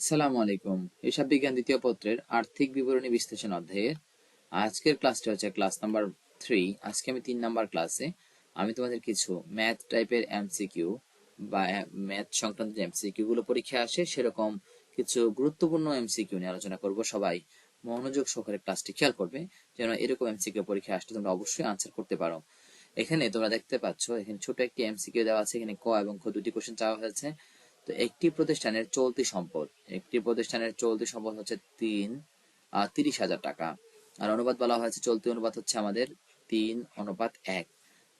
আসসালামু আলাইকুম। হিসাব বিজ্ঞান দ্বিতীয় পত্রের আর্থিক বিবরণী বিশ্লেষণ অধ্যায়ের আজকের ক্লাসটা হচ্ছে ক্লাস নাম্বার থ্রি আজকে আমি তিন নাম্বার ক্লাসে আমি তোমাদের কিছু ম্যাথ টাইপের এমসিকিউ বা ম্যাথ সংক্রান্ত যে এমসিকিউ গুলো পরীক্ষা আসে, সেরকম কিছু গুরুত্বপূর্ণ এমসিকিউ নিয়ে আলোচনা করব। সবাই মনোযোগ সহকারে ক্লাসটি খেয়াল করবে, যেন এরকম এমসিকিউ পরীক্ষা আসলে তোমরা অবশ্যই আনসার করতে পারো। এখানে তোমরা দেখতে পাচ্ছ, এখানে ছোট একটি এমসিকিউ দেওয়া আছে, এখানে ক এবং খ দুটি কোশ্চেন চাওয়া হয়েছে। তো একটি প্রতিষ্ঠানের চলতি সম্পদ, একটি প্রতিষ্ঠানের চলতি সম্পদ হচ্ছে তিন তিরিশ হাজার টাকা। আর অনুপাত বলা হয়েছে চলতি অনুপাত হচ্ছে আমাদের তিন অনুপাত এক।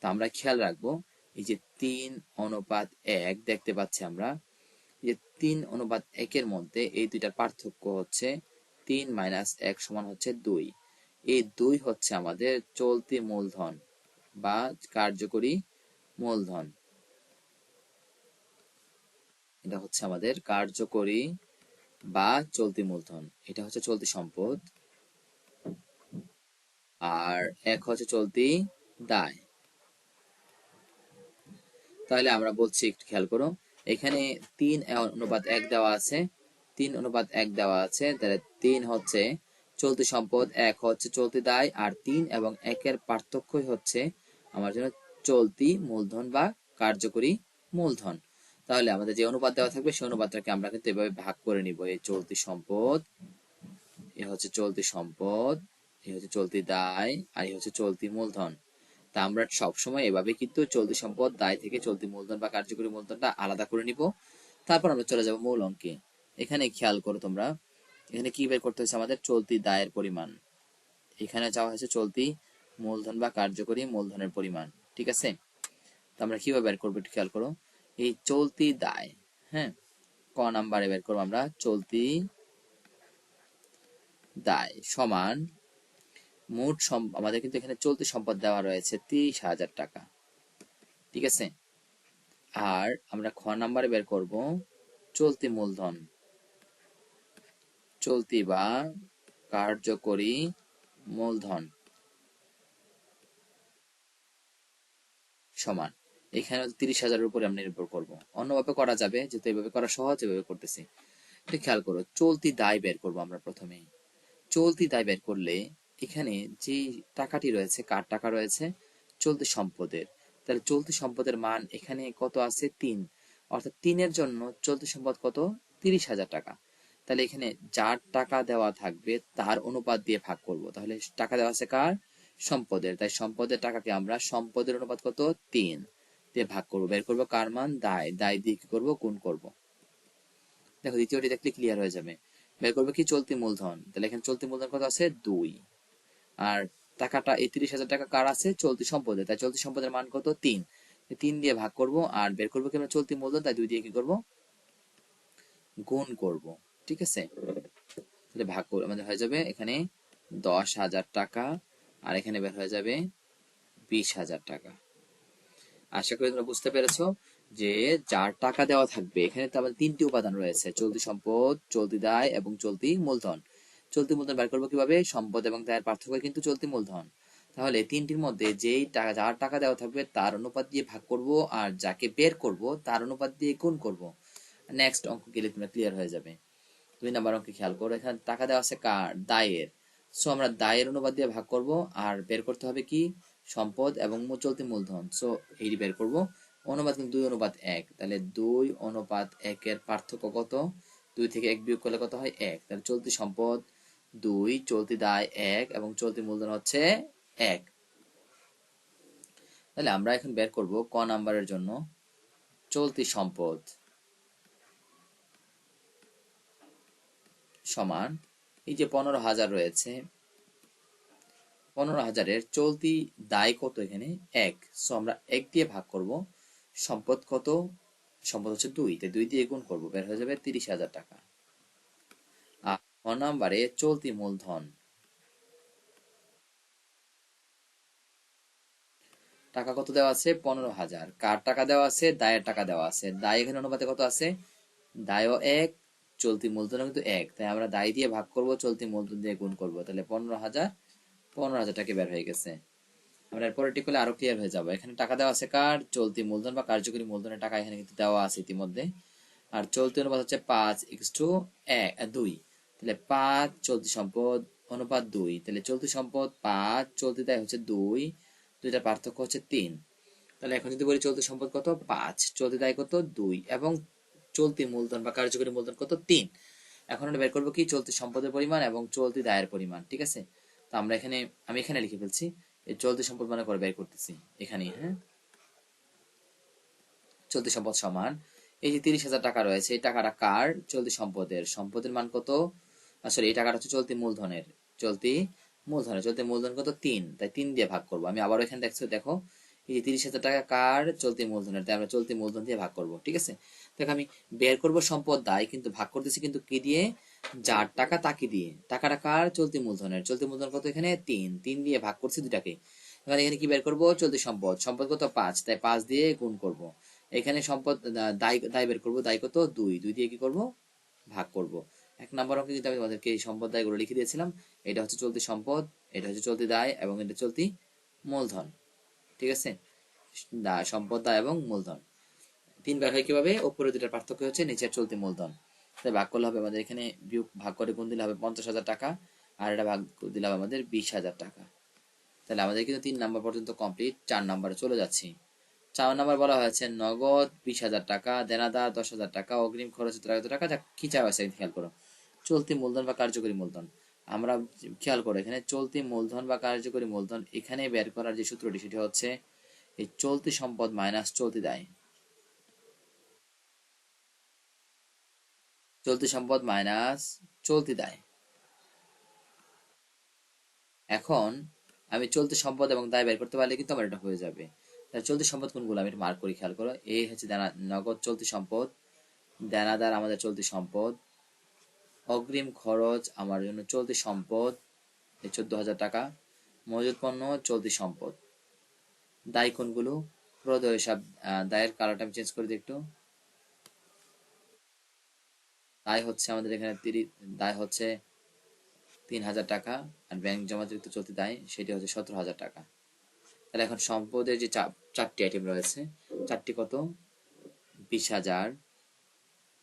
তো আমরা খেয়াল রাখব, এই যে তিন অনুপাত এক দেখতে পাচ্ছি আমরা যে তিন অনুপাত একের মধ্যে এই দুইটার পার্থক্য হচ্ছে তিন মাইনাস এক সমান হচ্ছে দুই। এই দুই হচ্ছে আমাদের চলতি মূলধন বা কার্যকরী মূলধন। এটা হচ্ছে আমাদের কার্যকরী বা চলতি মূলধন। এটা হচ্ছে চলতি সম্পদ। আর এক হচ্ছে চলতি দায়। তাহলে আমরা বলছি, একটু খেয়াল করো, এখানে তিন অনুপাত এক দেওয়া আছে, তিন অনুপাত এক দেওয়া আছে, তাহলে তিন হচ্ছে চলতি সম্পদ, এক হচ্ছে চলতি দায়, আর তিন এবং একের পার্থক্যই হচ্ছে আমার জন্য চলতি মূলধন বা কার্যকরী মূলধন। তাহলে আমাদের যে অনুপাত দেওয়া থাকবে, সেই অনুপাতটাকে আমরা কিন্তু এভাবে ভাগ করে নিব। এই চলতি সম্পদ, এ হচ্ছে চলতি সম্পদ, এ হচ্ছে চলতি দায়, আর এ হচ্ছে চলতি মূলধন। তা আমরা সবসময় এভাবে কিন্তু চলতি সম্পদ, দায় থেকে চলতি মূলধন বা কার্যকরী মূলধনটা আলাদা করে নিব। তারপর আমরা চলে যাব মূল অঙ্কে। এখানে খেয়াল করো তোমরা, এখানে কি বের করতে হয়েছে আমাদের? চলতি দায়ের পরিমাণ। এখানে চাওয়া হয়েছে চলতি মূলধন বা কার্যকরী মূলধনের পরিমাণ, ঠিক আছে? তো আমরা কীভাবে বের করব একটু খেয়াল করো। এই চলতি দায় হ্যাঁ? ক নাম্বারে বের করব আমরা? চলতি দায় সমান মোট আমাদের কিন্তু এখানে চলতি সম্পদ দেওয়া রয়েছে তিরিশ হাজার টাকা। ঠিক আছে? আর আমরা খ নাম্বারে বের করব চলতি মূলধন। চলতি বা কার্যকরী মূলধন সমান। এখানে তিরিশ হাজারের উপরে আমরা নির্ভর করব। অন্যভাবে করা যাবে যেহেতু এইভাবে করা সহজ, এভাবে করতেছি। এটা খেয়াল করো, চলতি দায় বের করব আমরা প্রথমে চলতি দায় বের করলে এখানে যে টাকাটি রয়েছে, কার টাকা রয়েছে? চলতি সম্পদের। তাহলে চলতি সম্পদের মান এখানে কত আছে? তিন। অর্থাৎ তিনের জন্য চলতি সম্পদ কত? তিরিশ হাজার টাকা। তাহলে এখানে যার টাকা দেওয়া থাকবে, তার অনুপাত দিয়ে ভাগ করব। তাহলে টাকা দেওয়া আছে কার? সম্পদের। তাই সম্পদের টাকাকে আমরা সম্পদের অনুপাত কত? তিন। দিয়ে ভাগ করব, বের করব কার মান, দায় দায় দিয়ে কি করব, গুণ করব। দেখো, দ্বিতীয়টি দেখলে ক্লিয়ার হয়ে যাবে। বের করব কি? চলতি মূলধন। তাহলে এখানে চলতি মূলধন কত আছে? দুই। আর টাকাটা এই তিরিশ হাজার টাকা কার আছে? চলতি সম্পদে তাই চলতি সম্পদের মান কত? তিন। তিন দিয়ে ভাগ করব আর বের করব কি আমরা চলতি মূলধন? তাই দুই দিয়ে কি করব? গুণ করব। ঠিক আছে? তাহলে ভাগ করে আমাদের হয়ে যাবে এখানে দশ হাজার টাকা। আর এখানে বের হয়ে যাবে বিশ হাজার টাকা। আশা করি তোমরা বুঝতে পেরেছ যে যার টাকা দেওয়া থাকবে, এখানে তো আমাদের তিনটি উপাদান রয়েছে, চলতি সম্পদ, চলতি দায় এবং চলতি মূলধন। চলতি মূলধন বের করব কীভাবে? সম্পদ এবং দায়ের পার্থক্য কিন্তু চলতি মূলধন। তাহলে তিনটির মধ্যে যেই টাকা, যার টাকা দেওয়া থাকবে, তার অনুপাত দিয়ে ভাগ করব আর যাকে বের করব, তার অনুপাত দিয়ে গুণ করব। নেক্সট অঙ্ক গেলে তোমরা ক্লিয়ার হয়ে যাবে। দুই নাম্বার অঙ্কে খেয়াল করো, এখানে টাকা দেওয়া আছে কার? দায়ের। সো আমরা দায়ের অনুপাত দিয়ে ভাগ করব আর বের করতে হবে কি? সম্পদ এবং চলতি মূলধন। সো এই বের করব। অনুপাত কিন্তু দুই, অনুপাত এক। তাহলে দুই, অনুপাত একের পার্থক্য কত? দুই থেকে এক বিয়োগ করলে কত হয়? এক। তাহলে চলতি সম্পদ দুই, চলতি দায় এক এবং চলতি মূলধন হচ্ছে এক। তাহলে আমরা এখন বের করব ক নাম্বারের জন্য। চলতি সম্পদ সমান, এই যে পনেরো হাজার রয়েছে পনেরো হাজারের চলতি দায় কত এখানে? এক। সো আমরা এক দিয়ে ভাগ করব। সম্পদ কত? সম্পদ হচ্ছে দুই। তাই দুই দিয়ে গুণ করব। বের হয়ে যাবে তিরিশ হাজার টাকা। আর ছ চলতি মূলধন। টাকা কত দেওয়া আছে? পনেরো হাজার। কার টাকা দেওয়া আছে? দায়ের টাকা দেওয়া আছে। দায় এখানে অনুপাতে কত আছে? দায়ও এক, চলতি মূলধন কিন্তু এক। তাই আমরা দায় দিয়ে ভাগ করব, চলতি মূলধন দিয়ে গুণ করব। তাহলে পনেরো হাজার পনেরো হাজার টাকা বের হয়ে গেছে। আমরা ঠিক করলে আরও ক্লিয়ার হয়ে যাব। এখানে টাকা দেওয়া আছে কার? চলতি মূলধন বা কার্যকরী মূলধনের টাকা এখানে কিন্তু দেওয়া আছে ইতিমধ্যে। আর চলতি অনুপাত হচ্ছে পাঁচ এক্স টু এক দুই। তাহলে পাঁচ, চলতি সম্পদ অনুপাত দুই। তাহলে চলতি সম্পদ পাঁচ, চলতি দায় হচ্ছে দুই। দুইটা পার্থক্য হচ্ছে তিন। তাহলে এখন যদি বলি চলতি সম্পদ কত? পাঁচ। চলতি দায় কত? দুই। এবং চলতি মূলধন বা কার্যকরী মূলধন কত? তিন। এখন আমরা বের করব কি? চলতি সম্পদের পরিমাণ এবং চলতি দায়ের পরিমাণ, ঠিক আছে? তো আমরা এখানে, আমি এখানে লিখে ফেলছি এই চলতি সম্পদ মানে করে বের করতেছি। এখানে হ্যাঁ? চলতি সম্পদ সমান। এই যে তিরিশ হাজার টাকা রয়েছে, এই টাকাটা কার? চলতি সম্পদের। সম্পদের মান কত? আসলে এই টাকাটা হচ্ছে চলতি মূলধনের। চলতি মূলধনের। চলতি মূলধন কত? তিন। তাই তিন দিয়ে ভাগ করব। আমি আবার এখানে দেখছ, দেখো, এই যে তিরিশ হাজার টাকা কার? চলতি মূলধনের। তাই আমরা চলতি মূলধন দিয়ে ভাগ করব, ঠিক আছে? দেখো, আমি বের করব সম্পদ দায়, কিন্তু ভাগ করতেছি কিন্তু কি দিয়ে? যার টাকা তাকে দিয়ে, টাকাটা কার? চলতি মূলধনের। চলতি মূলধন কত এখানে? তিন। তিন দিয়ে ভাগ করছি দুটাকে এখানে এখানে কি বের করব? চলতি সম্পদ। সম্পদ কত? পাঁচ। তাই পাঁচ দিয়ে গুণ করব। এখানে সম্পদ দায় দায় বের করব। দায় কত? দুই। দুই দিয়ে কি করব? ভাগ করব। এক নম্বর অঙ্কে কিন্তু আমি তোমাদেরকে এই সম্পদ দায়গুলো লিখে দিয়েছিলাম। এটা হচ্ছে চলতি সম্পদ, এটা হচ্ছে চলতি দায় এবং এটা চলতি মূলধন। ঠিক আছে? সম্পদ, দায় এবং মূলধন। তিন বের হয় কীভাবে? উপরে দুটার পার্থক্য হচ্ছে নিচের চলতি মূলধন। তাই ভাগ করলে হবে আমাদের এখানে বিয়োগ, ভাগ করে গুণ দিলে হবে পঞ্চাশ হাজার টাকা, আর এটা ভাগ দিলে হবে আমাদের বিশ হাজার টাকা। তাহলে আমাদের কিন্তু তিন নাম্বার পর্যন্ত কমপ্লিট চার নাম্বারে চলে যাচ্ছি। চার নাম্বার বলা হয়েছে, নগদ বিশ হাজার টাকা, দেনাদার দশ হাজার টাকা, অগ্রিম খরচ কত টাকা, যা কি চাওয়া হয়েছে খেয়াল করো। চলতি মূলধন বা কার্যকরী মূলধন। আমরা খেয়াল করো, এখানে চলতি মূলধন বা কার্যকরী মূলধন এখানে বের করার যে সূত্রটি, সেটি হচ্ছে এই চলতি সম্পদ মাইনাস চলতি দায়। চলতি সম্পদ মাইনাস চলতি দায়। এখন আমি চলতি সম্পদ এবং দায় বের করতে পারলে কিন্তু আমার এটা হয়ে যাবে। তাহলে চলতি সম্পদ কোনগুলো? আমি মার্ক করি খেয়াল করো। এই হচ্ছে নগদ চলতি সম্পদ। দেনাদার আমাদের চলতি সম্পদ। অগ্রিম খরচ আমার জন্য চলতি সম্পদ। এই চোদ্দ হাজার টাকা। মজুদ পণ্য, চলতি সম্পদ। দায় কোনগুলো? প্রদয় হিসাব দায়ের কালারটা আমি চেঞ্জ করে দিই একটু। দায় হচ্ছে আমাদের এখানে দায় হচ্ছে তিন হাজার টাকা আর ব্যাংক জমাতিরিক্ত চলতি দায় সেটি হচ্ছে সতেরো হাজার টাকা। তাহলে এখন সম্পদের যে চারটি আইটেম রয়েছে, চারটি কত? বিশ হাজার।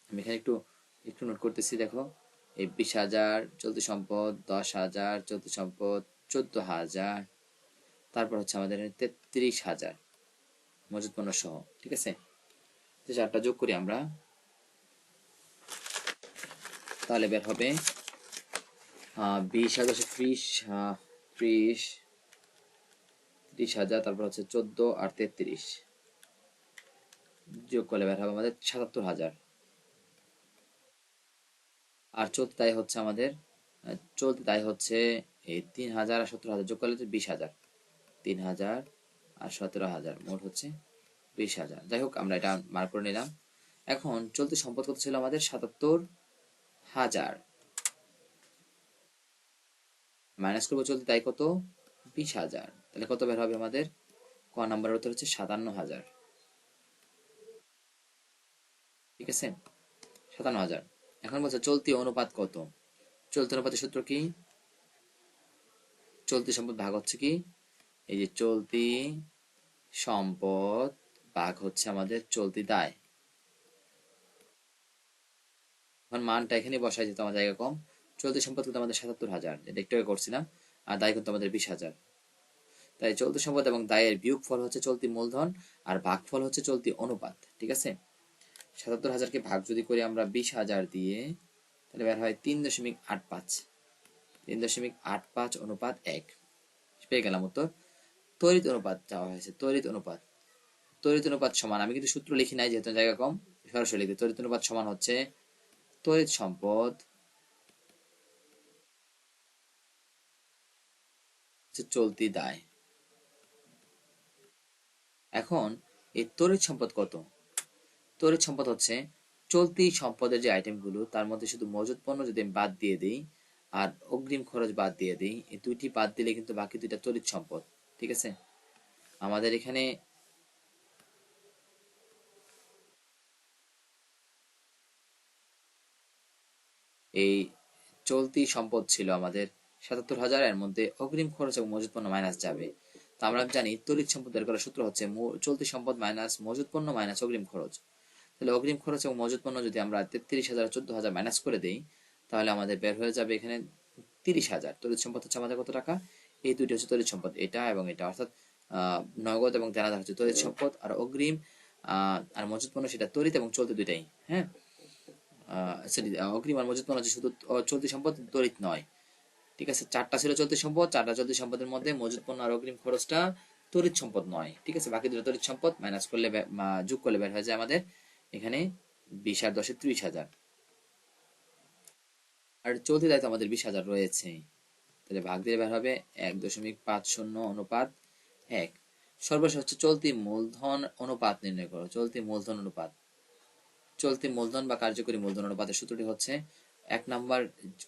আমি এখানে একটু একটু নোট করতেছি, দেখো। এই বিশ হাজার চলতি সম্পদ, দশ হাজার চলতি সম্পদ, চোদ্দ হাজার। তারপর হচ্ছে আমাদের তেত্রিশ হাজার মজুদ পণ্য সহ, ঠিক আছে? চারটা যোগ করি আমরা তাহলে বের হবে। বিশ হাজার ত্রিশ ত্রিশ ত্রিশ হাজার, তারপর হচ্ছে চোদ্দ আর তেত্রিশ। যোগ করলে বের হবে আমাদের সাতাত্তর হাজার। আর চলতি দায় হচ্ছে আমাদের চলতি দায় হচ্ছে এই তিন হাজার আর সতেরো হাজার, যোগ করলে হচ্ছে বিশ হাজার। তিন হাজার আর সতেরো হাজার, মোট হচ্ছে বিশ হাজার। যাই হোক, আমরা এটা মার্ক করে নিলাম। এখন চলতি সম্পদ কত ছিল আমাদের? সাতাত্তর হাজার। মাইনাস করব চলতি তাই কত? বিশ হাজার। তাহলে কত বের হবে আমাদের? ক নাম্বারের উত্তর হচ্ছে সাতান্ন হাজার। ঠিক আছে? সাতান্ন হাজার। এখন বলছে চলতি অনুপাত কত? চলতি অনুপাতের সূত্র কি? চলতি সম্পদ ভাগ হচ্ছে কি? এই যে চলতি সম্পদ ভাগ হচ্ছে আমাদের চলতি দায়। এখন মানটা এখানে বসাই যেত আমার জায়গা কম। চলতি সম্পদ কিন্তু আমাদের সাতাত্তর হাজার। যেটা একটু করছিলাম, আর দায় কিন্তু আমাদের বিশ হাজার। তাই চলতি সম্পদ এবং দায়ের বিয়োগ ফল হচ্ছে চলতি মূলধন, আর ভাগ ফল হচ্ছে চলতি অনুপাত, ঠিক আছে? সাতাত্তর হাজারকে ভাগ যদি করি আমরা বিশ হাজার দিয়ে, তাহলে বের হয় তিন দশমিক আট পাঁচ। তিন দশমিক আট পাঁচ অনুপাত এক। পেয়ে গেলাম উত্তর। তড়িৎ অনুপাত চাওয়া হয়েছে, তড়িৎ অনুপাত। তড়িৎ অনুপাত সমান, আমি কিন্তু সূত্র লিখি নাই যেহেতু জায়গা কম, সরাসরি লিখি। তড়িৎ অনুপাত সমান হচ্ছে তড়িৎ সম্পদ। চলতি দায়। এখন এই তড়িৎ সম্পদ কত? তড়িৎ সম্পদ হচ্ছে চলতি সম্পদের যে আইটেমগুলো তার মধ্যে শুধু মজুদ পণ্য যদি আমি বাদ দিয়ে দিই আর অগ্রিম খরচ বাদ দিয়ে দিই, এই দুইটি বাদ দিলে কিন্তু বাকি দুইটা তড়িৎ সম্পদ, ঠিক আছে? আমাদের এখানে এই চলতি সম্পদ ছিল আমাদের। সাতাত্তর হাজার এর মধ্যে অগ্রিম খরচ এবং মজুদ পণ্য মাইনাস যাবে। তো আমরা জানি তড়িৎ সম্পদ বের করার সূত্র হচ্ছে চলতি সম্পদ মাইনাস মজুদ পণ্য মাইনাস অগ্রিম খরচ। তাহলে অগ্রিম খরচ এবং মজুত পণ্য যদি আমরা তেত্রিশ হাজার চোদ্দ হাজার মাইনাস করে দিই, তাহলে আমাদের বের হয়ে যাবে এখানে তিরিশ হাজার। তড়িৎ সম্পদ হচ্ছে আমাদের কত টাকা? এই দুইটা হচ্ছে তড়িৎ সম্পদ। এটা এবং এটা অর্থাৎ নগদ এবং দেনাদার হচ্ছে তড়িৎ সম্পদ। আর অগ্রিম আর মজুত পণ্য সেটা তড়িৎ এবং চলতি দুইটাই। হ্যাঁ? আহ, অগ্রিম আর মজুত পণ্য হচ্ছে শুধু চলতি সম্পদ তড়িৎ নয়। ঠিক আছে চারটা ছিল চলতি সম্পদ চারটা চলতি সম্পদের মধ্যে মজুত পণ্য আর অগ্রিম খরচটা তড়িৎ সম্পদ নয়। ঠিক আছে বাকি দুটো তড়িৎ সম্পদ মাইনাস করলে যোগ করলে বের হয়ে যায় আমাদের এখানে বিশ আর দশে ত্রিশ হাজার। আর চলতি দায়িত্ব আমাদের বিশ হাজার রয়েছে। তাহলে ভাগ দিলে বের হবে এক দশমিক পাঁচ শূন্য অনুপাত এক। সর্বশেষ হচ্ছে চলতি মূলধন অনুপাত নির্ণয় করো চলতি মূলধন অনুপাত। চলতি মূলধন বা কার্যকরী মূলধন অনুপাতের সূত্রটি হচ্ছে এক নাম্বার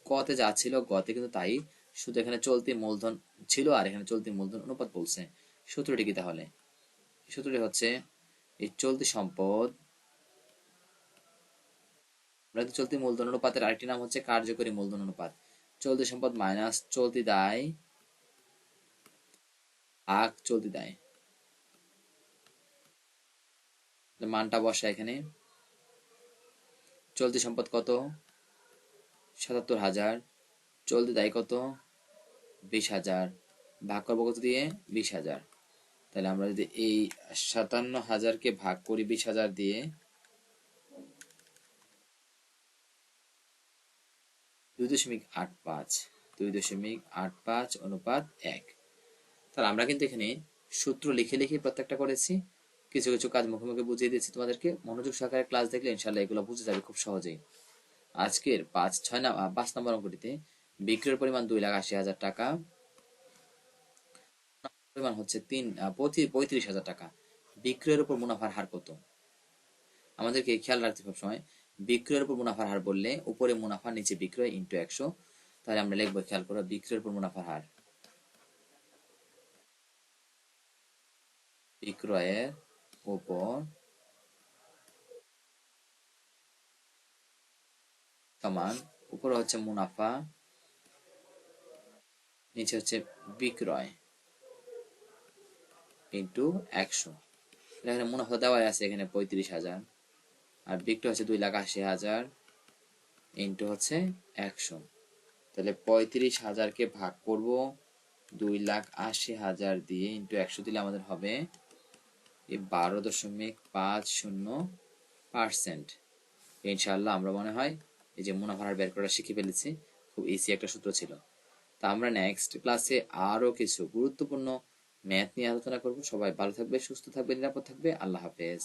কতে যা ছিল গতে কিন্তু তাই শুধু এখানে চলতি মূলধন ছিল আর এখানে চলতি মূলধন অনুপাত বলছে। সূত্রটি কি তাহলে? সূত্রটি হচ্ছে এই চলতি সম্পদ চলতি মূলধন অনুপাতের আরেকটি নাম হচ্ছে কার্যকরী মূলধন অনুপাত। চলতি সম্পদ মাইনাস চলতি দায় ভাগ চলতি দায়। মানটা বসা এখানে। চলতি সম্পদ কত? সাতাত্তর হাজার। চলতি দায় কত? বিশ হাজার। ভাগ করব কত দিয়ে? বিশ হাজার। তাহলে আমরা যদি এই সাতান্ন হাজারকে ভাগ করি বিশ হাজার দিয়ে, দুই দশমিক আট পাঁচ, দুই দশমিক আট পাঁচ অনুপাত এক। তাহলে আমরা কিন্তু এখানে সূত্র লিখে লিখে প্রত্যেকটা করেছি। কিছু কিছু কাজ মুখে মুখে বুঝিয়ে দিয়েছি তোমাদেরকে। মনোযোগ সহকারে ক্লাস দেখলে ইনশাল্লাহ এগুলো বুঝে যাবে খুব সহজেই। আজকের পাঁচ, ছয় না পাঁচ নম্বর অঙ্কটিতে বিক্রয়ের পরিমাণ দুই লাখ আশি হাজার টাকা। পরিমাণ হচ্ছে তিন পঁয়ত্রিশ হাজার টাকা। বিক্রয়ের উপর মুনাফার হার কত? আমাদেরকে খেয়াল রাখতে সব সময় বিক্রয়ের উপর মুনাফার হার বললে উপরে মুনাফা, নিচে বিক্রয় ইন্টু একশো। তাহলে আমরা লিখব, খেয়াল করো, বিক্রয়ের উপর মুনাফার হার। বিক্রয়ের উপর সমান উপরে হচ্ছে মুনাফা নিচে হচ্ছে বিক্রয় ইন্টু একশো এখানে মুনাফা দেওয়াই আছে এখানে পঁয়ত্রিশ হাজার আর বিক্রয় হচ্ছে দুই লাখ আশি হাজার ইন্টু হচ্ছে একশো তাহলে পঁয়ত্রিশ হাজারকে ভাগ করব দুই লাখ আশি হাজার দিয়ে ইন্টু একশো দিলে আমাদের হবে বারো দশমিক পাঁচ শূন্য পার্সেন্ট ইনশাআল্লাহ আমরা মনে হয় এই যে মুনাফার হার বের করা শিখে ফেলেছি, খুব ইজি একটা সূত্র ছিল। তা আমরা নেক্সট ক্লাসে আরও কিছু গুরুত্বপূর্ণ ম্যাথ নিয়ে আলোচনা করব। সবাই ভালো থাকবে, সুস্থ থাকবে, নিরাপদ থাকবে। আল্লাহ হাফেজ।